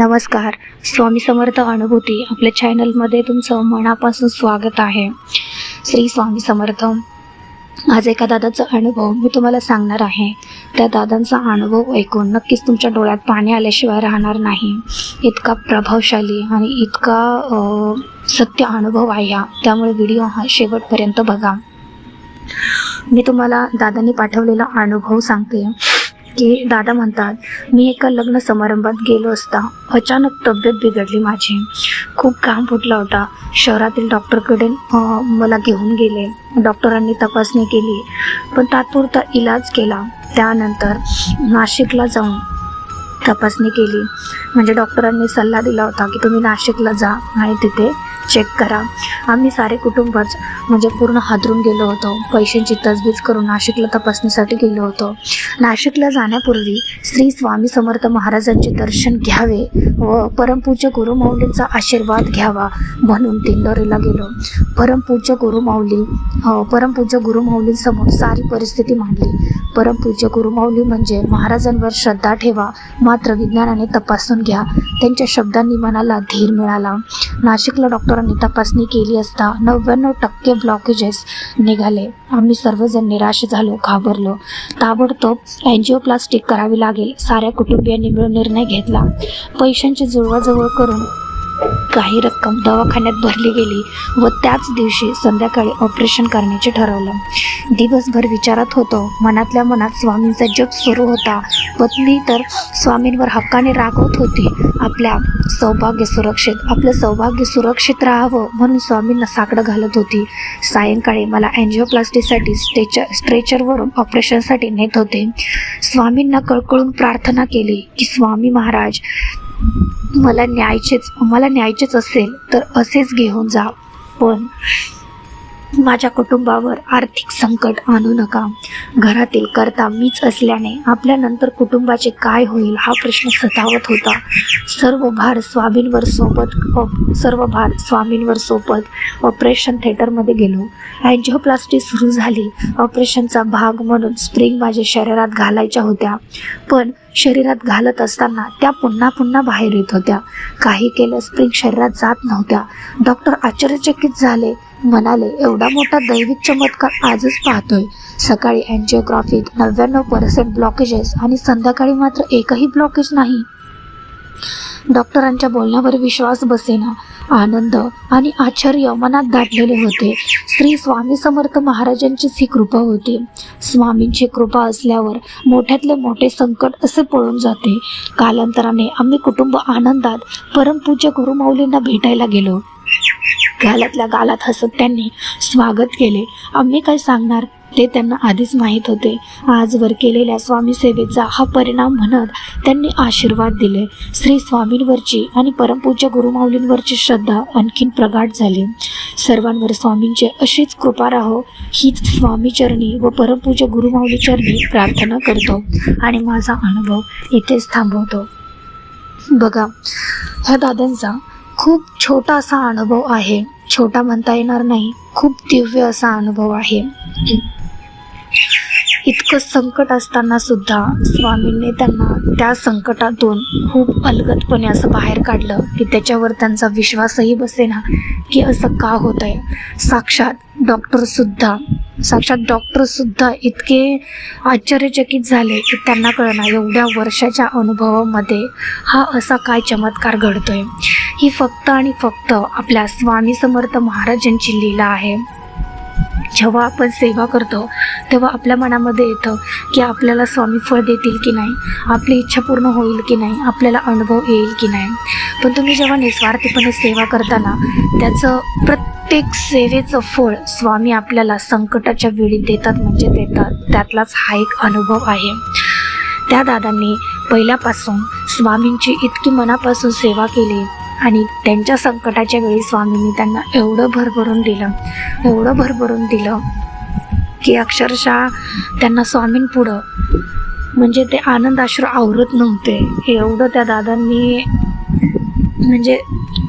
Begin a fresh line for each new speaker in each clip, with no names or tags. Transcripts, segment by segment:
नमस्कार. स्वामी समर्थ अनुभूती आपल्या चॅनलमध्ये तुमचं मनापासून स्वागत आहे. श्री स्वामी समर्थ आज एका दादाचा अनुभव मी तुम्हाला सांगणार आहे. त्या दादांचा अनुभव ऐकून नक्कीच तुमच्या डोळ्यात पाणी आल्याशिवाय राहणार नाही. इतका प्रभावशाली आणि इतका सत्य अनुभव आहे हा. त्यामुळे व्हिडिओ हा शेवटपर्यंत बघा. मी तुम्हाला दादांनी पाठवलेला अनुभव सांगते. की दादा म्हणतात मी एका लग्न समारंभात गेलो असता अचानक तब्येत बिघडली माझी. खूप काम फुटला होता. शहरातील डॉक्टरकडे मला घेऊन गेले. डॉक्टरांनी तपासणी केली पण तात्पुरता इलाज केला. त्यानंतर नाशिकला जाऊन तपासणी केली. म्हणजे डॉक्टरांनी सल्ला दिला होता की तुम्ही नाशिकला जा आणि तिथे चेक करा. आम्ही सारे कुटुंबच म्हणजे पूर्ण हादरून गेलो होतो. पैशांची तजवीज करून नाशिकला तपासणीसाठी गेलो होतो. नाशिकला जाण्यापूर्वी श्री स्वामी समर्थ महाराजांचे दर्शन घ्यावे व परमपूज्य गुरुमाऊलींचा आशीर्वाद घ्यावा म्हणून दिंडोरीला गेलो. परमपूज्य गुरुमाऊली परमपूज्य गुरुमाऊलींसमोर सारी परिस्थिती मांडली. परमपूज्य गुरुमाऊली म्हणजे महाराजांवर श्रद्धा ठेवा मात्र विज्ञानाने तपासून घ्या. त्यांच्या शब्दांनी मनाला धीर मिळाला. नाशिकला डॉक्टरांनी तपासणी केली असता नव्याण्णव टक्के ब्लॉकेजेस निघाले. आम्ही सर्वजण निराश झालो घाबरलो. ताबडतोब अँजिओप्लास्टिक करावी लागेल साऱ्या कुटुंबियांनी मिळून निर्णय घेतला. पैशांची जुळवाजुळव करून काही रक्कम दवाखान्यात भरली गेली व त्याच दिवशी संध्याकाळी ऑपरेशन करण्याचे ठरवलं. दिवसभर विचारात होतो. मनातल्या मनात स्वामींचा जप सुरू होता. पत्नी तर स्वामींवर हक्काने रागवत होती. आपल्या सौभाग्य सुरक्षित आपलं सौभाग्य सुरक्षित राहावं म्हणून स्वामींना साकडं घालत होती. सायंकाळी मला अँजिओप्लास्टीसाठी स्टेचर स्ट्रेचरवरून ऑपरेशनसाठी नेत होते. स्वामींना कळकळून प्रार्थना केली की स्वामी महाराज मला न्यायचेच मला न्यायचेच असेल तर असेच घेऊन जा. पण माझ्या कुटुंबावर आर्थिक संकट आणू नका. घरातील करता मीच असल्याने आपल्यानंतर कुटुंबाचे काय होईल हा प्रश्न सतावत होता. सर्व भार स्वामींवर सोबत सर्व भार स्वामींवर सोबत ऑपरेशन थिएटरमध्ये गेलो. अँजिओप्लास्टी सुरू झाली. ऑपरेशनचा भाग म्हणून स्प्रिंग माझ्या शरीरात घालायच्या होत्या. पण शरीरात घालत असताना त्या पुन्हा पुन्हा बाहेर येत होत्या. काही केलं स्प्रिंग शरीरात जात नव्हत्या. डॉक्टर आश्चर्यचकित झाले. म्हणाले एवढा मोठा दैविक चमत्कार आजच पाहतोय. सकाळी अँजिओग्राफीत नव्याण्णव पर्सेंट ब्लॉकेजेस आणि संध्याकाळी मात्र एकही ब्लॉकेज नाही. डॉक्टरांच्या बोलण्यावर विश्वास बसेना. आनंद आणि आश्चर्य मनात दाटलेले होते. श्री स्वामी समर्थ महाराजांचीच ही कृपा होती. स्वामींची कृपा असल्यावर मोठ्यातले मोठे संकट असे पळून जाते. कालांतराने आम्ही कुटुंब आनंदात परमपूज्य गुरुमाऊलींना भेटायला गेलो. गालातल्या गालात हसत त्यांनी स्वागत केले. आम्ही काय सांगणार? ते त्यांना आधीच माहीत होते. आजवर केलेल्या स्वामी सेवेचा हा परिणाम म्हणत त्यांनी आशीर्वाद दिले. श्री स्वामींवरची आणि परमपूज्य गुरुमाऊलींवरची श्रद्धा आणखीन प्रगाढ झाली. सर्वांवर स्वामींचे अशीच कृपा राहो हीच स्वामीचरणी व परमपूज्य गुरुमाऊलीचरणी प्रार्थना करतो. आणि माझा अनुभव इथेच थांबवतो. बघा ह्या दादांचा खूप छोटा असा अनुभव आहे. छोटा म्हणता येणार नाही खूप दिव्य असा अनुभव आहे. इतकं संकट असताना सुद्धा स्वामींनी त्यांना त्या संकटातून खूप अलगदपणे असं बाहेर काढलं की त्याच्यावर त्यांचा विश्वासही बसेना की असं का होत आहे साक्षात डॉक्टरसुद्धा साक्षात डॉक्टरसुद्धा इतके आश्चर्यचकित झाले की त्यांना कळणार एवढ्या वर्षाच्या अनुभवामध्ये हा असा काय चमत्कार घडतोय. ही फक्त आणि फक्त आपल्या स्वामी समर्थ महाराजांची लीला आहे. जेव्हा आपण सेवा करतो तेव्हा आपल्या मनामध्ये येतं की आपल्याला स्वामी फळ देतील की नाही आपली इच्छा पूर्ण होईल की नाही आपल्याला अनुभव येईल की नाही. पण तुम्ही जेव्हा निस्वार्थीपणे सेवा करताना त्याचं प्रत्येक सेवेचं फळ स्वामी आपल्याला संकटाच्या वेळी देतात म्हणजे देतात त्यातलाच हा एक अनुभव आहे. त्या दादांनी पहिल्यापासून स्वामींची इतकी मनापासून सेवा केली आणि त्यांच्या संकटाच्या वेळी स्वामींनी त्यांना एवढं भरभरून दिलं एवढं भरभरून दिलं की अक्षरशः त्यांना स्वामींपुढं म्हणजे ते आनंद आश्रू आवरत नव्हते. एवढं त्या दादांनी म्हणजे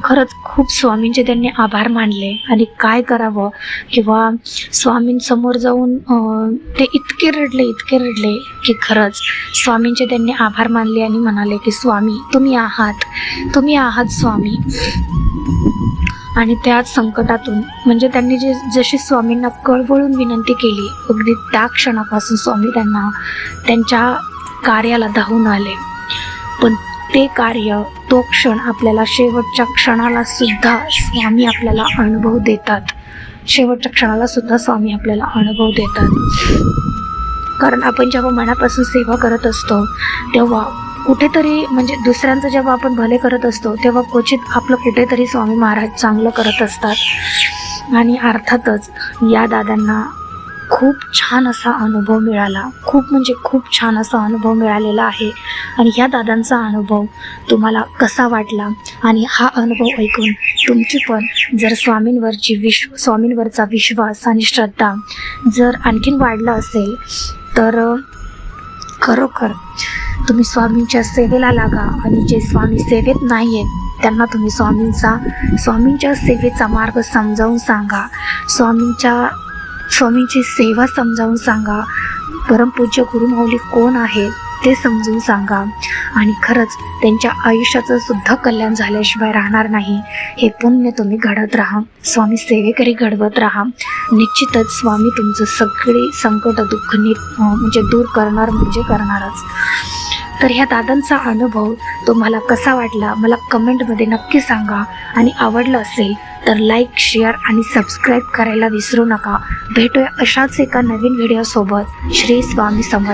खरंच खूप स्वामींचे त्यांनी आभार मानले. आणि काय करावं? किंवा स्वामींसमोर जाऊन ते इतके रडले इतके रडले की खरंच स्वामींचे त्यांनी आभार मानले आणि म्हणाले की स्वामी तुम्ही आहात. तुम्ही आहात स्वामी. आणि त्याच संकटातून म्हणजे त्यांनी जे जशी स्वामींना कळवळून विनंती केली अगदी त्या क्षणापासून स्वामी त्यांना त्यांच्या कार्याला धावून आले. पण ते कार्य तो क्षण आपल्याला शेवटच्या क्षणाला सुद्धा स्वामी आपल्याला अनुभव देतात. शेवटच्या क्षणाला सुद्धा स्वामी आपल्याला अनुभव देतात. कारण आपण जेव्हा मनापासून सेवा करत असतो तेव्हा कुठेतरी म्हणजे दुसऱ्यांचं जेव्हा आपण भले करत असतो तेव्हा क्वचित आपलं कुठेतरी स्वामी महाराज चांगलं करत असतात. आणि अर्थातच या दादांना खूप छान असा अनुभव मिळाला. खूप म्हणजे खूप छान असा अनुभव मिळालेला आहे. आणि ह्या दादांचा अनुभव तुम्हाला कसा वाटला? आणि हा अनुभव ऐकून तुमची पण जर स्वामींवरची विश्व स्वामींवरचा विश्वास आणि श्रद्धा जर आणखीन वाढला असेल तर खरोखर तुम्ही स्वामींच्या सेवेला लागा. आणि जे स्वामी सेवेत नाही आहेत त्यांना तुम्ही स्वामींचा स्वामींच्या सेवेचा मार्ग समजावून सांगा. स्वामींच्या स्वामींची सेवा समजावून सांगा. परमपूज्य गुरुमाऊली कोण आहे ते समजून सांगा. आणि खरंच त्यांच्या आयुष्याचं सुद्धा कल्याण झाल्याशिवाय राहणार नाही. हे पुण्य तुम्ही घडत राहा. स्वामी सेवेकरी घडवत राहा. निश्चितच स्वामी तुमचं सगळे संकट दुःख नीट म्हणजे दूर करणार म्हणजे करणारच. तर ह्या दादांचा अनुभव तुम्हाला कसा वाटला मला कमेंटमध्ये नक्की सांगा. आणि आवडलं असेल तर लाईक शेअर आणि सबस्क्राईब करायला विसरू नका. भेटूया अशाच एका नवीन व्हिडिओसोबत श्री स्वामी समर्थ.